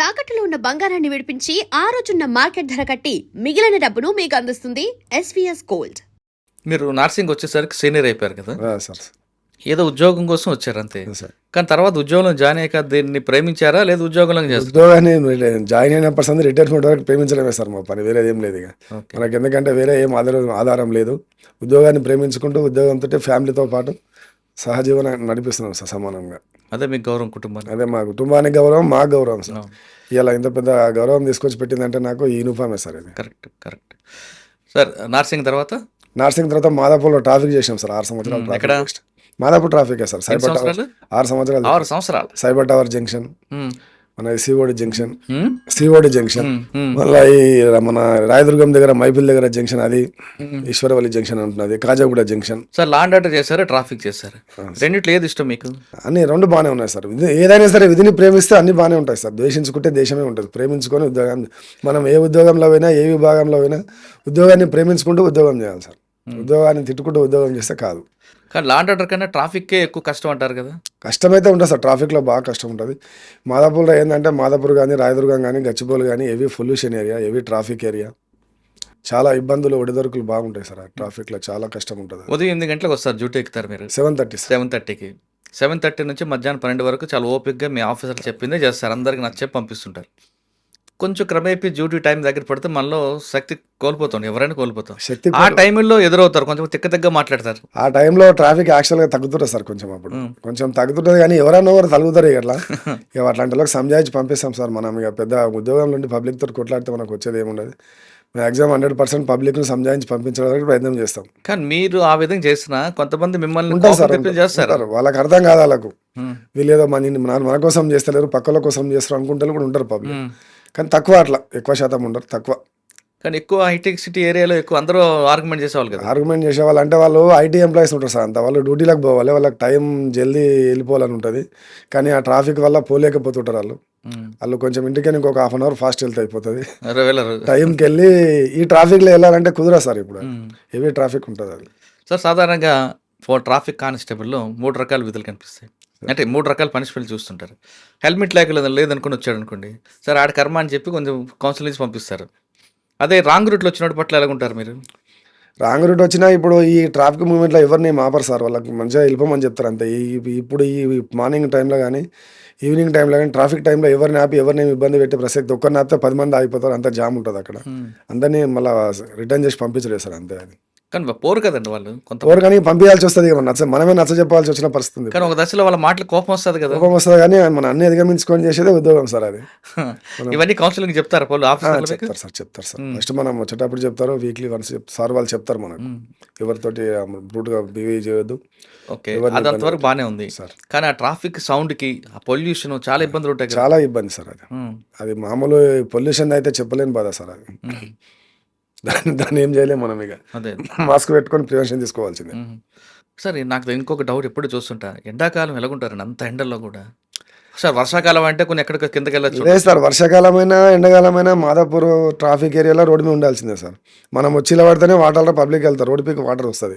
తాకట్టులో ఉన్న బంగారాన్ని విడిపించి ఆ రోజున్న మార్కెట్ ధర కట్టి మిగిలిన డబ్బును మీకు అందిస్తుంది ఎస్వీఎస్ గోల్డ్ మీరు నర్సింగ్ వచ్చేసరికి సీనియర్ అయిపోయారు కదా? సార్. ఏదో ఉద్యోగం కోసం వచ్చారు అంతే. సార్. కానీ తర్వాత ఉద్యోగంలో జాయిన్ అయ్యాక దీన్ని ప్రేమించారా లేదా ఉద్యోగంలో చేస్తారు? ఉద్యోగాన్ని జాయిన్ అయినప్పటి సంది రిటైర్మెంట్ వరకు ప్రేమించడమే సార్ మా పని. వేరేది ఏం లేదు ఇక. మనకి ఎందుకంటే వేరే ఏం ఆధారం ఆధారం లేదు. ఉద్యోగాన్ని ప్రేమించుకుంటూ ఉద్యోగంతో ఫ్యామిలీతో పాటు సహజీవనం నడిపిస్తున్నాం సార్ సమానంగా. అదే మీకు గౌరవం కుటుంబాన్ని అదే మా కుటుంబానికి గౌరవం మా గౌరవం సార్. ఇలా ఇంత పెద్ద గౌరవం తీసుకొచ్చి పెట్టిందంటే నాకు ఈ యూనిఫామే సార్ ఇది. Correct correct. సార్ నర్సింగ్ తర్వాత? నర్సింగ్ తర్వాత మాదాపూర్లో ట్రాఫిక్ చేసాం సార్ ఆరు సంవత్సరాలు ఎక్కడ? చేసాం. Madhapur traffic sir cyber tower ఆరు సంవత్సరాలు ఆరు సంవత్సరాలు. Cyber tower junction. ఉమ్, మన సిఓడి జంక్షన్. COD junction. మళ్ళీ ఈ మన రాయదుర్గం దగ్గర మైపిల్ దగ్గర జంక్షన్ అది. ఈశ్వరవల్లి జంక్షన్ అంటున్నది Kajaguda junction. Sir land order చేశారా ట్రాఫిక్ చేశారు? రెండిట్లో ఏది ఇష్టం మీకు? అన్ని రెండు బాగానే ఉన్నాయి సార్. ఏదైనా సరే విధిని ప్రేమిస్తే అన్ని బాగానే ఉంటాయి సార్. ద్వేషించుకుంటే దేశమే ఉంటుంది. ప్రేమించుకొని ఉద్యోగం మనం ఏ ఉద్యోగంలో పోయినా ఏ విభాగంలో పోయినా ఉద్యోగాన్ని ప్రేమించుకుంటూ ఉద్యోగం చేయాలి సార్. ఉద్యోగాన్ని తిట్టుకుంటూ ఉద్యోగం చేస్తే కాదు. కానీ లాండ్ ఆర్డర్ కన్నా ట్రాఫిక్కే ఎక్కువ కష్టం అంటారు కదా. కష్టమైతే ఉంటుంది సార్ ట్రాఫిక్లో బాగా కష్టం ఉంటుంది. మాదాపూర్లో ఏంటంటే మాదాపూర్ కానీ రాయదుర్గం కానీ గచ్చిబౌలి కానీ heavy pollution area heavy traffic area చాలా ఇబ్బందులు ఒడిదొరుకులు బాగుంటాయి సార్ ట్రాఫిక్లో చాలా కష్టం ఉంటుంది. ఉదయం ఎనిమిది గంటలకు వస్తారు డ్యూటీ ఎక్కుతారు మీరు. సెవెన్ థర్టీ సెవెన్ థర్టీకి సెవెన్ థర్టీ నుంచి మధ్యాహ్నం పన్నెండు వరకు చాలా ఓపిక్గా మీ ఆఫీసర్ చెప్పిందే చేస్తారు అందరికి నచ్చే పంపిస్తుంటారు. కొంచెం క్రమేపీ డ్యూటీ టైం దగ్గర పడితే మనలో శక్తి కోల్పోతాం ఎవరైనా కోల్పోతాం. శక్తి ఆ టైంలో ఎదురవుతారు కొంచెం తిక్క తిక్క మాట్లాడతారు. ఆ టైంలో ట్రాఫిక్ యాక్చువల్గా తగ్గుతుంటుంది సార్ కొంచెం అప్పుడు. కొంచెం తగ్గుతుంటుంది కానీ ఎవరైనా ఎవరు తగ్గుతారు ఇక అట్లా. ఇక అట్లాంటి వాళ్ళకి సంజాయించి పంపిస్తాం సార్ మనం. ఇక పెద్ద ఉద్యోగం నుండి పబ్లిక్ తోటి కొట్లాడితే మనకు వచ్చేది ఏముండదు. మ్యాక్సిమం హండ్రెడ్ పర్సెంట్ పబ్లిక్ను సంజాయించి పంపించడానికి ప్రయత్నం చేస్తాం. కానీ మీరు ఆ విధంగా చేసిన కొంతమంది మిమ్మల్ని ఉంటారు సార్ చేస్తారు. వాళ్ళకి అర్థం కాదు వాళ్ళకు. వీళ్ళు ఏదో మన మన కోసం చేస్తలేరు పక్కల కోసం చేస్తారు అనుకుంటే కూడా ఉంటారు పబ్లిక్. కానీ తక్కువ అట్లా ఎక్కువ శాతం ఉండరు తక్కువ. కానీ ఎక్కువ హైటెక్ సిటీ ఏరియాలో ఎక్కువ అందరూ ఆర్గ్యుమెంట్ చేసేవాళ్ళు కదా. ఆర్గ్యుమెంట్ చేసే వాళ్ళు అంటే వాళ్ళు ఐటీ ఎంప్లాయీస్ ఉంటారు సార్ అంత. వాళ్ళు డ్యూటీలకు పోవాలి వాళ్ళకి టైం జల్దీ వెళ్ళిపోవాలని ఉంటుంది. కానీ ఆ ట్రాఫిక్ వల్ల పోలేకపోతుంటారు వాళ్ళు. వాళ్ళు కొంచెం ఇంటికి ఇంకొక హాఫ్ అన్ అవర్ ఫాస్ట్ వెళ్తే అయిపోతుంది. టైంకి వెళ్ళి ఈ ట్రాఫిక్లో వెళ్ళాలంటే కుదరదు సార్ ఇప్పుడు. హెవీ ట్రాఫిక్ ఉంటుంది అది. సార్ సాధారణంగా ఫోర్ ట్రాఫిక్ కానిస్టేబుల్లో మూడు రకాల విధులు కనిపిస్తాయి. అంటే మూడు రకాల పనిష్మెంట్ చూస్తుంటారు. హెల్మెట్ లేక లేదనుకుని వచ్చాడు అనుకోండి సార్ ఆడ కర్మ అని చెప్పి కొంచెం కౌన్సిలింగ్ పంపిస్తారు. అదే రాంగ్ రూట్లో వచ్చినప్పుడు పట్ల ఎలాగుంటారు మీరు? రాంగ్ రూట్ వచ్చినా ఇప్పుడు ఈ ట్రాఫిక్ మూమెంట్లో ఎవరిని ఆపరు సార్ వాళ్ళకి మంచిగా వెళ్ళిపోమని చెప్తారు అంతే. ఇప్పుడు ఈ మార్నింగ్ టైంలో కానీ ఈవినింగ్ టైంలో కానీ ట్రాఫిక్ టైంలో ఎవరిని ఆపి ఎవరిని ఇబ్బంది పెట్టే ప్రసక్తి ఒక్కరిని ఆపితే పది మంది ఆగిపోతారు అంత జామ్ ఉంటుంది అక్కడ. అందరినీ మళ్ళీ రిటర్న్ చేసి పంపించలేదు సార్ అంతే అది. కానీ పోరు కదండి వాళ్ళు కొంత ఎవరు కానీ పంపించాల్సి వస్తుంది మన నచ్చ మనమే నచ్చ చెప్పాల్సి వచ్చిన పరిస్థితి. కానీ ఒక దశలో వాళ్ళ మాటలు కోపం వస్తుంది కదా. కోపం వస్తుంది కానీ మన అన్ని అధిగమించుకొని చేసేదే ఉద్యోగం సార్ అది. ఇవన్నీ కౌన్సిలింగ్ చెప్తారా చెప్తారు సార్ చెప్తారు సార్. ఫస్ట్ మనం వచ్చేటప్పుడు చెప్తారు వీక్లీ వన్స్ సార్ వాళ్ళు చెప్తారు మనకు. ఎవరితోటి బ్రూట్గా బిహేవ్ చేయొద్దు. ఓకే అంతవరకు బాగానే ఉంది. సార్. కానీ ఆ ట్రాఫిక్ సౌండ్కి ఆ పొల్యూషన్ చాలా ఇబ్బందులు ఉంటాయి చాలా ఇబ్బంది సార్ అది. అది మామూలు పొల్యూషన్ అయితే చెప్పలేని బాధ సార్ అది. దాన్ని దాన్ని ఏం చేయలేము మనం ఇక. అదే. మాస్క్ పెట్టుకొని ప్రివెన్షన్ తీసుకోవాల్సిందే. సరే నాకు ఇంకొక డౌట్ ఎప్పుడు చూస్తుంటా. ఎండాకాలం ఎలాగుంటారండి అంత ఎండల్లో కూడా? సార్ వర్షాకాలం అంటే కొన్ని ఎక్కడికి కిందకి వెళ్ళచ్చు లేదు సార్ వర్షాకాలమైనా ఎండాకాలమైనా మాదాపూర్ ట్రాఫిక్ ఏరియాలో రోడ్డు మీద ఉండాల్సిందే సార్. మనం వచ్చిలా పడితేనే వాటర్లో పబ్లిక్ వెళ్తారు రోడ్డు పీకి వాటర్ వస్తుంది.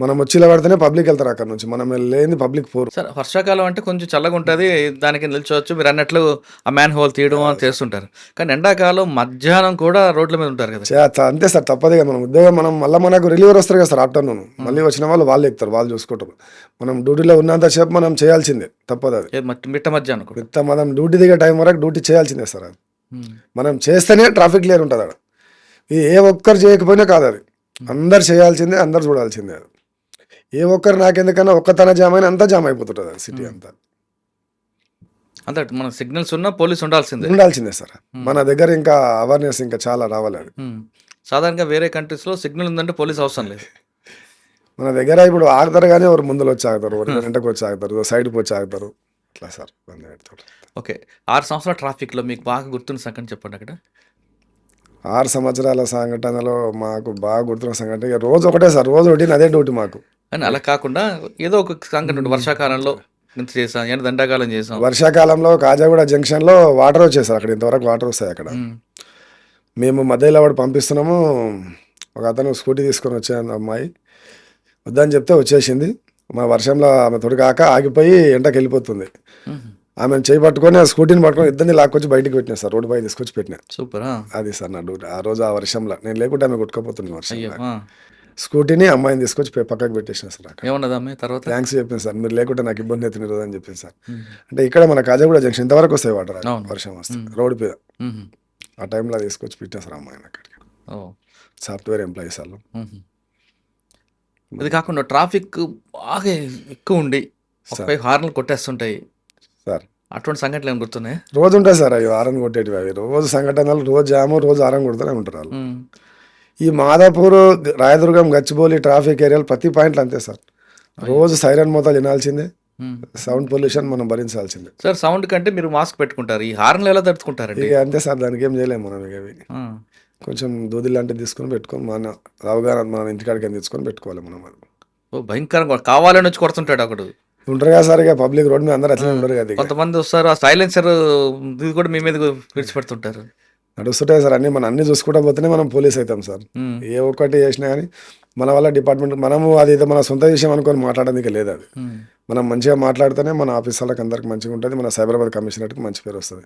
మనం వచ్చిలా పడితేనే పబ్లిక్ వెళ్తారు అక్కడ నుంచి. మనం లేని పబ్లిక్ పోరు. సార్ వర్షాకాలం అంటే కొంచెం చల్లగా ఉంటుంది దానికి నిల్చోవచ్చు. మీరు అన్నట్లు ఆ మ్యాన్ హోల్ తీయడం అని చేస్తుంటారు. కానీ ఎండాకాలం మధ్యాహ్నం కూడా రోడ్ల మీద ఉంటారు కదా. అంతే సార్ తప్పదు కదా మనం. ఉద్యోగం మనం మళ్ళీ మనకు రిలీవర్ వస్తారు కదా సార్ ఆఫ్టర్నూన్. మళ్ళీ వచ్చిన వాళ్ళు వాళ్ళు ఎక్కుతారు వాళ్ళు చూసుకుంటారు. మనం డ్యూటీలో ఉన్నంతసేపు మనం చేయాల్సిందే తప్పదు అది. మిట్ట మధ్యాహ్నం. మిగతా మనం డ్యూటీ దిగే టైం వరకు డ్యూటీ చేయాల్సిందే సార్ అది. మనం చేస్తేనే ట్రాఫిక్ క్లియర్ ఉంటుంది అక్కడ ఇది ఏ ఒక్కరు చేయకపోయినా కాదు అది. అందరు చేయాల్సిందే అందరు చూడాల్సిందే అది. ఏ ఒక్కరు నాకెందుకన్నా ఒక్కతన జామ్ అయినా అంతా జామ్ అయిపోతుంటుంది అది సిటీ అంతా. అంతే మన సిగ్నల్స్ ఉన్నా పోలీస్ ఉండాల్సిందే. ఉండాల్సిందే సార్ మన దగ్గర ఇంకా అవేర్నెస్ ఇంకా చాలా రావాలి అది. సాధారణంగా వేరే కంట్రీస్లో సిగ్నల్ ఉందంటే పోలీస్ అవసరం లేదు. మన దగ్గర ఇప్పుడు ఆగుతారు కానీ ఎవరు ముందులో వచ్చి ఆగుతారు ఎవరు వెంటకు వచ్చి ఆగుతారు సైడ్కి వచ్చి ఆగుతారు. అట్లా సార్ ఓకే ఆరు సంవత్సరాల ట్రాఫిక్లో మీకు బాగా గుర్తున్న సంగతి చెప్పండి అక్కడ. ఆరు సంవత్సరాల సంఘటనలో మాకు బాగా గుర్తున్న సంఘటన ఇక రోజు ఒకటే సార్ రోజు ఒకటి అదే డ్యూటీ మాకు. అని అలా కాకుండా ఏదో ఒక సంఘటన. వర్షాకాలంలో ఇంత చేసాం ఎండ దండాకాలం చేసాం. వర్షాకాలంలో కాజాగూడ జంక్షన్లో వాటర్ వచ్చేది సార్ అక్కడ ఇంతవరకు వాటర్ వస్తాయి అక్కడ. మేము. మధ్యలో వాడు పంపిస్తున్నాము ఒక అతను స్కూటీ తీసుకొని వచ్చాను అమ్మాయి. వద్దని చెప్తే వచ్చేసింది. మా వర్షంలో ఆమె తొడి కాక ఆగిపోయి ఎండకి వెళ్ళిపోతుంది. ఆమెను చేయి పట్టుకొని ఆ స్కూటీని పట్టుకొని ఇద్దరిని లాక్కొచ్చి బయటికి పెట్టినా సార్ రోడ్డు పై తీసుకొచ్చి పెట్టినా. సూపర్? అది సార్ నా డ్యూటీ. ఆ రోజు ఆ వర్షంలో నేను లేకుంటే ఆమె కొట్టుకోపోతుంది వర్షం. స్కూటీని అమ్మాయిని తీసుకొచ్చి పక్కకు పెట్టేసిన సార్ అక్కడ. తర్వాత? థ్యాంక్స్ చెప్పింది సార్. మీరు లేకుంటే నాకు ఇబ్బంది అవుతుంది రోజు అని చెప్పింది సార్. అంటే ఇక్కడ మన కాజాగూడ జంక్షన్ ఇంతవరకు వస్తాయి వాటర్. వర్షం వస్తే. రోడ్డు మీద. ఆ టైంలో తీసుకొచ్చి పెట్టినా సార్ అమ్మాయిని అక్కడికి. సాఫ్ట్వేర్ ఎంప్లాయీస్ వాళ్ళు. ఇది కాకుండా ట్రాఫిక్ బాగా ఎక్కువ ఉండి ఒకపై హార్న్లు కొట్టేస్తుంటాయి. సార్. అటువంటి సంఘటనలు ఏమి గుర్తున్నాయి? రోజు ఉంటాయి సార్ అవి ఆరం కొట్టేటివి అవి. రోజు సంఘటనలు రోజు జాము రోజు ఆరం కొడుతూనే ఉంటారు వాళ్ళు. ఈ మాదాపూర్ రాయదుర్గం గచ్చిబౌలి ట్రాఫిక్ ఏరియాలు ప్రతి పాయింట్లు అంతే సార్. రోజు సైరన్ మోతాలు వినాల్సిందే. సౌండ్ పొల్యూషన్ మనం భరించాల్సిందే. సార్ సౌండ్ కంటే మీరు మాస్క్ పెట్టుకుంటారు. ఈ హార్న్లు ఎలా ఇక అంతే సార్ దానికి ఏం చేయలేము మనం ఇక. కొంచెం దూది లాంటివి తీసుకొని పెట్టుకొని మన అవగాహన మన ఇంటికాడికి తీసుకొని పెట్టుకోవాలి మనం ఓ భయంకరంగా కావాలని వచ్చి కొడుతుంటాడు ఒకడు ఉంటారు కదా సార్ ఇక పబ్లిక్ రోడ్ మీద అందరూ అట్లనే ఉండరు కదా. కొంతమంది వస్తారు ఆ సైలెన్సర్ ఇది కూడా మీ మీద విడిచిపెడుతుంటారు నడుస్తుంటాయి సార్ అన్ని మనం అన్ని చూసుకుంటా పోతేనే మనం పోలీస్ అవుతాం సార్. ఏ ఒక్కటి చేసినా కానీ మన వల్ల డిపార్ట్మెంట్ మనము అది మన సొంత విషయం అనుకొని మాట్లాడడానికి లేదు అది. మనం మంచిగా మాట్లాడితేనే మన ఆఫీస్ వాళ్ళకి అందరికి మంచిగా ఉంటుంది మన సైబరాబాద్ కమిషనర్కి మంచి పేరు వస్తుంది.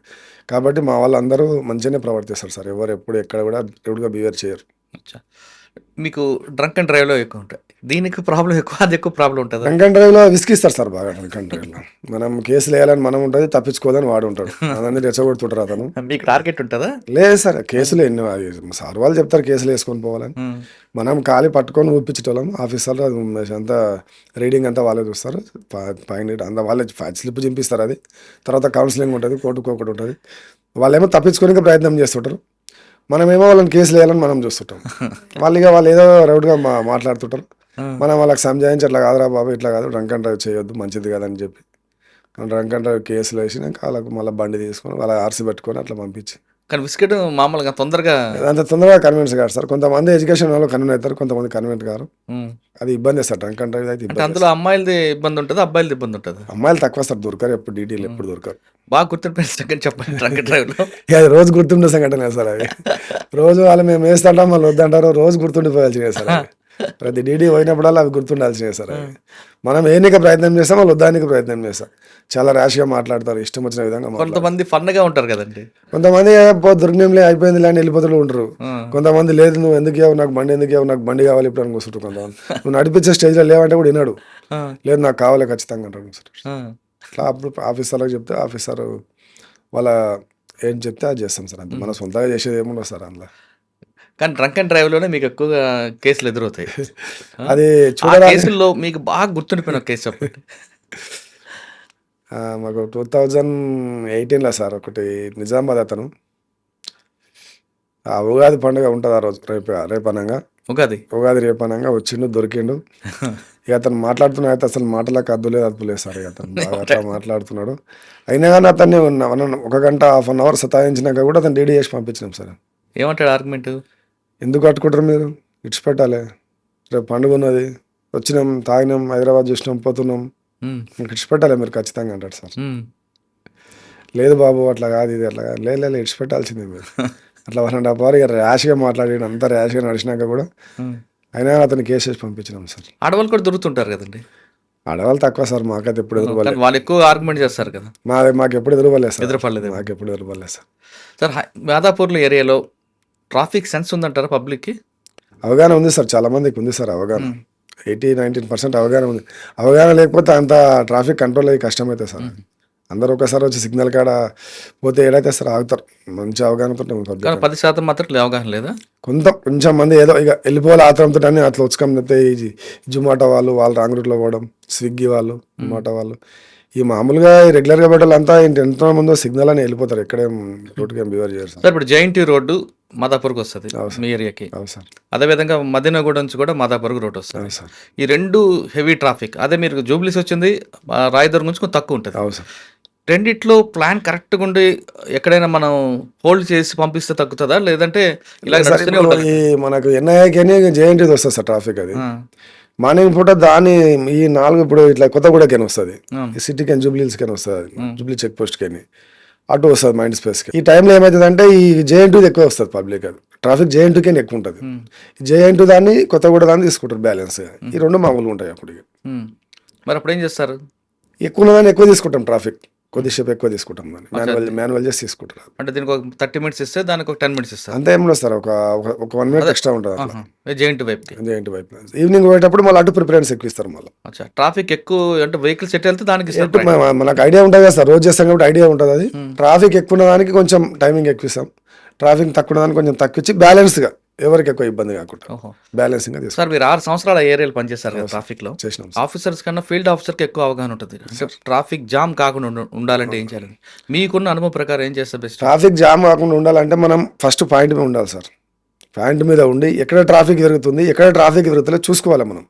కాబట్టి మా వాళ్ళందరూ మంచిగానే ప్రవర్తిస్తారు సార్. ఎవరు ఎప్పుడు ఎక్కడ కూడా ఎప్పుడుగా బిహేవ్ చేయరు. అచ్చా. మీకు డ్రంక్ అండ్ డ్రైవ్లో ఎక్కువ ఉంటాయి. దీనికి ప్రాబ్లం ఎక్కువ అది ఎక్కువ ప్రాబ్లం ఉంటుంది? డ్రంక్ అండ్ డ్రైవ్లో విసిగిస్తారు సార్ బాగా డ్రంక్ అండ్ డ్రైవ్లో మనం కేసులు వేయాలని మనం ఉంటుంది తప్పించుకోదని వాడు ఉంటాడు. అదంతా రెచ్చగొడుతుంటారు అతను. మీకు టార్గెట్ ఉంటుందా? లేదు సార్ కేసులు ఎన్ని సార్ వాళ్ళు చెప్తారు కేసులు వేసుకొని పోవాలని. మ్మ్. మనం ఖాళీ పట్టుకొని ఊపించేటోళ్ళం ఆఫీసర్లు. అంతా రీడింగ్ అంతా వాళ్ళే చూస్తారు. పైన అంతా వాళ్ళే స్లిప్ చింపిస్తారు అది. తర్వాత కౌన్సిలింగ్ ఉంటుంది కోర్టుకు ఒకటి ఉంటుంది. వాళ్ళేమో తప్పించుకోనికి ప్రయత్నం చేస్తుంటారు. మనమేమో వాళ్ళని కేసులు వేయాలని మనం చూస్తుంటాం. వాళ్ళు ఇక వాళ్ళు ఏదో రౌడ్గా మా మాట్లాడుతుంటారు. మనం వాళ్ళకి సంజాయించి అట్లా కాదురా బాబు ఇట్లా కాదు డ్రంక్ అండ్ డ్రైవ్ చేయొద్దు మంచిది కాదని చెప్పి. డ్రంక్ అండ్ డ్రైవ్ కేసులు వేసినాక వాళ్ళకు మళ్ళీ బండి తీసుకొని వాళ్ళ ఆర్సీ పెట్టుకొని అట్లా పంపించి. కానీ బిస్కెట్ మామూలుగా తొందరగా అంత తొందరగా కన్విన్స్ కాదు సార్. కొంతమంది ఎడ్యుకేషన్ వాళ్ళు కన్విన్స్ అవుతారు కొంతమంది కన్విన్స్ కారు. అది ఇబ్బంది సార్ డ్రైవ్ అయితే అందులో అమ్మాయిలది ఇబ్బంది ఉంటుంది అబ్బాయిలది ఇబ్బంది ఉంటుంది. అమ్మాయిలు తక్కువ సార్ దొరకరు ఎప్పుడు డీటెయిల్ ఎప్పుడు దొరకరు. బాగా గుర్తుండిపోయిన సెకండ్ చెప్పండి అండ్ డ్రైవ్లో అది రోజు గుర్తుండే సంఘటన సార్ అది. రోజు వాళ్ళు మేము వేస్తుంటాం వాళ్ళు వద్దంటారు రోజు గుర్తుండిపోయాల్సినవి సార్. ప్రతి డీడీ పోయినప్పుడల్లా అవి గుర్తుండాల్సినవి సార్ మనం ఏనికి ప్రయత్నం చేస్తాం వాళ్ళు వద్దానికి ప్రయత్నం చేస్తాం చాలా ర్యాష్గా మాట్లాడతారు ఇష్టం వచ్చిన విధంగా. కొంతమంది ఫన్గా ఉంటారు కదండి కొంతమంది "ఏ, పో దొరికినంలే అయిపోయింది అని వెళ్ళిపోతూ ఉంటారు. కొంతమంది లేదు నువ్వు ఎందుకు ఇవ్వవు నాకు బండి ఎందుకు ఇవ్వవు నాకు బండి కావాలి ఇప్పుడు అని కూర్చుంటారు కొంతమంది నువ్వు నడిపించే స్టేజ్లో లేవంటే కూడా వినాడు. లేదు నాకు కావాలి ఖచ్చితంగా. ఆ. అట్లా అప్పుడు ఆఫీసర్లకు చెప్తే ఆఫీసర్ వాళ్ళ ఏం చెప్తే అది చేస్తాం సార్ అంతే మన సొంతంగా చేసేది ఏముండదు సార్ అందులో కానీ డ్రంక్ అండ్ డ్రైవ్లోనే మీకు ఎక్కువగా కేసులు ఎదురవుతాయి? అది కేసుల్లో మీకు బాగా గుర్తుండిపోయిన కేసు చెప్పండి. మాకు టూ థౌజండ్ ఎయిటీన్లో సార్ ఒకటి నిజామాబాద్ అతను. ఆ ఉగాది పండుగ ఉంటుంది ఆ రోజు రేపు రేపు అనంగా ఉగాది? ఉగాది రేపు అనంగా వచ్చిండు దొరికిండు. ఇక అతను మాట్లాడుతున్నా అయితే అసలు మాటలకు అద్దు లేదు అద్దు లేదు సార్ ఇక అతను. అట్లా మాట్లాడుతున్నాడు. అయినా కానీ అతన్ని ఒక గంట హాఫ్ అన్ అవర్ సతాయించినాక కూడా అతను డీడీ చేసి పంపించినాం సార్. ఏమంటాడు ఆర్గ్యుమెంట్ ఎందుకు కట్టుకుంటారు మీరు? ఇడిచిపెట్టాలి రేపు పండుగ ఉన్నది. వచ్చినాం తాగినాం హైదరాబాద్ చూసినాం పోతున్నాం. ఇడిచిపెట్టాలి మీరు ఖచ్చితంగా అంటాడు సార్. లేదు బాబు అట్లా కాదు ఇది అట్లా కాదు. లేదు లేదు ఇడిచిపెట్టాల్సిందే మీరు. అట్లా వన్ అండ్ హాఫ్ అవర్ ఇక ర్యాష్గా మాట్లాడి అంత ర్యాష్గా నడిచినాక కూడా అయినా అతను కేసు పంపించినాం సార్. ఆడవాళ్ళు కూడా దొరుకుతుంటారు కదండి. ఆడవాళ్ళు తక్కువ సార్ మాకైతే ఎప్పుడు ఎదురుపడలేదు. వాళ్ళు ఎక్కువ ఆర్గ్యుమెంట్ చేస్తారు కదా. మా మాకు ఎప్పుడు ఎదురుపడలేదు సార్. ఎదురుపడలేదు. మాకు ఎప్పుడు ఎదురుపడలేదు సార్. సార్ మాదాపూర్లో ఏరియాలో ట్రాఫిక్ సెన్స్ ఉందంటారా పబ్లిక్కి? అవగాహన ఉంది సార్ చాలా మందికి ఉంది సార్ అవగాహన. ఎయిటీ నైన్టీన్ పర్సెంట్ అవగాహన ఉంది. అవగాహన లేకపోతే అంత ట్రాఫిక్ కంట్రోల్ అయ్యి కష్టమవుతుంది సార్. అందరూ ఒకసారి వచ్చి సిగ్నల్ కాడ పోతే ఏడైతే సార్ ఆగుతారు. మంచి అవగాహనతో పది శాతం మాత్రం అవగాహన లేదా? కొంత కొంచెం మంది ఏదో ఇక వెళ్ళిపోవాలి ఆత్రంతో అని అట్లా వచ్చుకొని ఈ జొమాటో వాళ్ళు వాళ్ళు రాంగ్ రూట్లో పోవడం స్విగ్గీ వాళ్ళు జొమాటో వాళ్ళు. ఈ మామూలుగా రెగ్యులర్గా పెట్టాలంతా ఇంటి ఎంత ముందో సిగ్నల్ అని వెళ్ళిపోతారు. ఎక్కడేం రోడ్డుకి ఏం బిహేవ్ చేయరు సార్. ఇప్పుడు జైంటీ రోడ్డు మాదాపూర్కి వస్తుంది మీ ఏరియాకి. అవును సార్. అదేవిధంగా మదీనాగూడ నుంచి కూడా మాదాపూర్కి రోడ్ వస్తుంది. ఈ రెండు హెవీ ట్రాఫిక్. అదే మీరు జూబ్లీస్ వచ్చింది రాయదుర్గం నుంచి కొంచెం తక్కువ ఉంటుంది. అవును సార్. రెండిట్లో ప్లాన్ కరెక్ట్గా ఉండి ఎక్కడైనా మనం హోల్డ్ చేసి పంపిస్తే తగ్గుతుందా? లేదంటే ఇలా మనకు ఎన్ఐఏకి జేఎన్టీది వస్తుంది సార్ ట్రాఫిక్ అది? మార్నింగ్ పూట దాని ఈ నాలుగు ఇప్పుడు ఇట్లా కొత్తగూడకేని వస్తుంది. సిటీకి జూబ్లీస్కి వస్తుంది. జూబ్లీ చెక్ పోస్ట్కి అటు వస్తుంది మైండ్ స్పేస్కి. ఈ టైంలో ఏమవుతుందంటే ఈ జేఎన్ టూ ఎక్కువ వస్తుంది పబ్లిక్ అది. ట్రాఫిక్ జేఎన్ టూకే ఎక్కువ ఉంటుంది. జేఎన్ టూ దాన్ని కొత్తగూడ దాన్ని తీసుకుంటారు బ్యాలెన్స్. ఈ రెండు మామూలుగా ఉంటాయి అప్పుడు. మరి అప్పుడు ఏం చేస్తారు? ఎక్కువ ఉన్నదాన్ని ఎక్కువ తీసుకుంటాం ట్రాఫిక్. కొద్దిసేపు ఎక్కువ తీసుకుంటాం దాన్ని. మాన్యువల్ మాన్యువల్ చేసి తీసుకుంటారు. అంటే దీనికి ఒక థర్టీ మినిట్స్ ఇస్తే దానికి ఒక టెన్ మినిట్స్ ఇస్తారు. అంతే ఏం లేదు సార్ ఒక ఒక- వన్ మినిట్ ఎక్స్ట్రా ఉంటుంది జెయింట్ వైపుకి? ఏంటి వైపు ఈవినింగ్ పోయేటప్పుడు మళ్ళీ అటు ప్రిఫరెన్స్ ఎక్కువ ఇస్తారు మళ్ళీ. అచ్చా ట్రాఫిక్ ఎక్కువ అంటే వెహికల్స్ ఎట్ వెళ్తే దానికి మనకు ఐడియా ఉంటుంది కదా సార్ రోజు చేస్తాం కాబట్టి ఐడియా ఉంటుంది అది. ట్రాఫిక్ ఎక్కువ ఉన్న దానికి కొంచెం టైమింగ్ ఎక్కువ ఇస్తాం. ట్రాఫిక్ తక్కువ ఉన్న దానికి కొంచెం తక్కువ ఇచ్చి బ్యాలెన్స్గా ఎవరికి ఎక్కువ ఇబ్బంది కాకుండా తీసుకుంటాం సార్ మీరు ఆరు సంవత్సరాల ఏరియాలు పనిచేస్తారు కదా ట్రాఫిక్లో చేసినాం ఆఫీసర్స్ కన్నా ఫీల్డ్ ఆఫీసర్కి ఎక్కువ అవగాహన ఉంటుంది. ట్రాఫిక్ జామ్ కాకుండా ఉండ- ఉండాలంటే ఏం చేయాలి? మీకున్న అనుభవం ప్రకారం ఏం చేస్తే బెస్ట్? ట్రాఫిక్ జామ్ కాకుండా ఉండాలంటే మనం ఫస్ట్ పాయింట్ మీద ఉండాలి సార్. పాయింట్ మీద ఉండి ఎక్కడ ట్రాఫిక్ జరుగుతుంది ఎక్కడ ట్రాఫిక్ జరుగుతుందో చూసుకోవాలి మనం.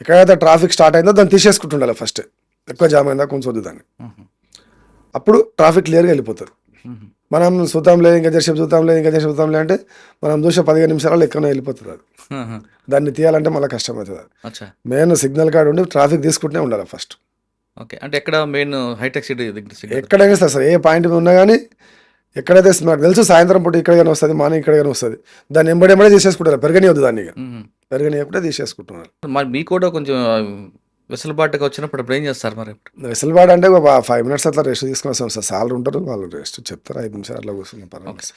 ఎక్కడైతే ట్రాఫిక్ స్టార్ట్ అయిందో దాన్ని తీసేసుకుంటుండాలి ఫస్ట్. ఎక్కువ జామ్ అయిందా కొంచెం వద్దు దాన్ని. అప్పుడు ట్రాఫిక్ క్లియర్గా వెళ్ళిపోతుంది. మనం చూద్దాంలే ఇంకా జర్సేపు చూద్దాంలే ఇంకా జర్సేపు చూద్దాంలే అంటే మనం చూసే పదిహేను నిమిషాలలో ఎక్కువనే వెళ్ళిపోతుంది అది. దాన్ని తీయాలంటే మళ్ళీ కష్టం అవుతుంది అచ్చా. మెయిన్ సిగ్నల్ కార్డు ఉండి ట్రాఫిక్ తీసుకుంటూనే ఉండాలి ఫస్ట్. ఓకే. అంటే ఎక్కడ మెయిన్ హైటెక్ సిటీ? ఎక్కడైనా సరే సార్ ఏ పాయింట్ మీద ఉన్నా కానీ ఎక్కడైతే నాకు తెలుసు సాయంత్రం పూట ఇక్కడికైనా వస్తుంది మార్నింగ్ ఇక్కడికైనా వస్తుంది. దాన్ని ఎంబడి ఎంబడే తీసేసుకుంటారు పెరగనివద్దు దాన్ని. పెరగనియకుండా తీసేసుకుంటున్నారు. మరి మీకు కూడా కొంచెం వెసులుబాటుగా వచ్చినప్పుడు ఏం చేస్తారు మరి? వెసులుబాటు అంటే ఒక ఫైవ్ మినిట్స్ అట్లా రెస్ట్ తీసుకుని వస్తాం సార్. సాలరీ ఉంటారు వాళ్ళు రెస్ట్ చెప్తారు ఐదు నిమిషాలు అట్లా కూర్చున్న పర్వాలేదు